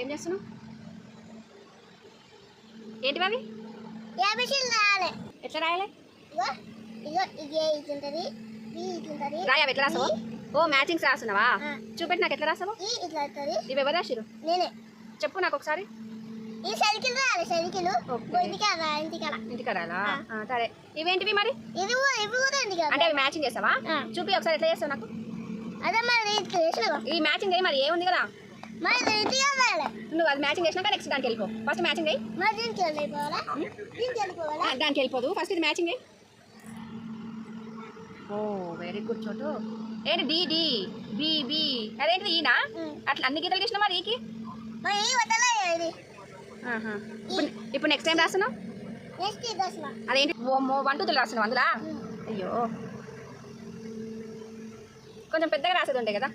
ఏం చేస్తున్నావు? ఏబిసిలు రాయాలి? ఎట్లా రాయాలి? ఇగో ఇగో ఇగే ఇట్లుంటది బి ఇట్లుంటది రాయా ఎట్లా రాసావు? ఓ మ్యాచింగ్స్ రాస్తున్నావా. చూపెట్టి నాకు ఎట్లా రాసావు. ఇవి ఎవరు రాసిరు నేనే. చెప్పు నాకు ఒకసారి. ఈ సైకిల్ రాయాలి సైకిల్. ఇంటికాడ ఇంటికాడ ఇంటికి. ఆ, సరే. ఇవేంటివి మరి? ఇది ఇవి కూడా ఇంటికాడ అంటే అవి మ్యాచింగ్ చేస్తావా? ఆ. చూపి ఒకసారి ఎట్లా చేస్తావు నాకు? అదే మరి ఈ మ్యాచింగ్ మరి? ఏముంది కదా? నువ్వు అది మ్యాచింగ్ చేసినాక నెక్స్ట్ దానికి వెళ్ళిపో. ఫస్ట్ మ్యాచింగ్ అయ్యి దీనికి వెళ్ళిపోదు. ఫస్ట్ ఇది మ్యాచింగ్ అయ్యి ఓ వెరీ గుడ్ చోటు. ఏంటి డి డి బి బి. అదేంటి ఈనా. అట్లా అన్ని గీతలు గీసిన మరి ఈకి. ఇప్పుడు ఇప్పుడు నెక్స్ట్ టైం రాస్తున్నావు అదేంటి? ఓ వన్ టూ త్రీ రాస్తున్నావు అందులో? అయ్యో. కొంచెం పెద్దగా రాసేది ఉండే కదా?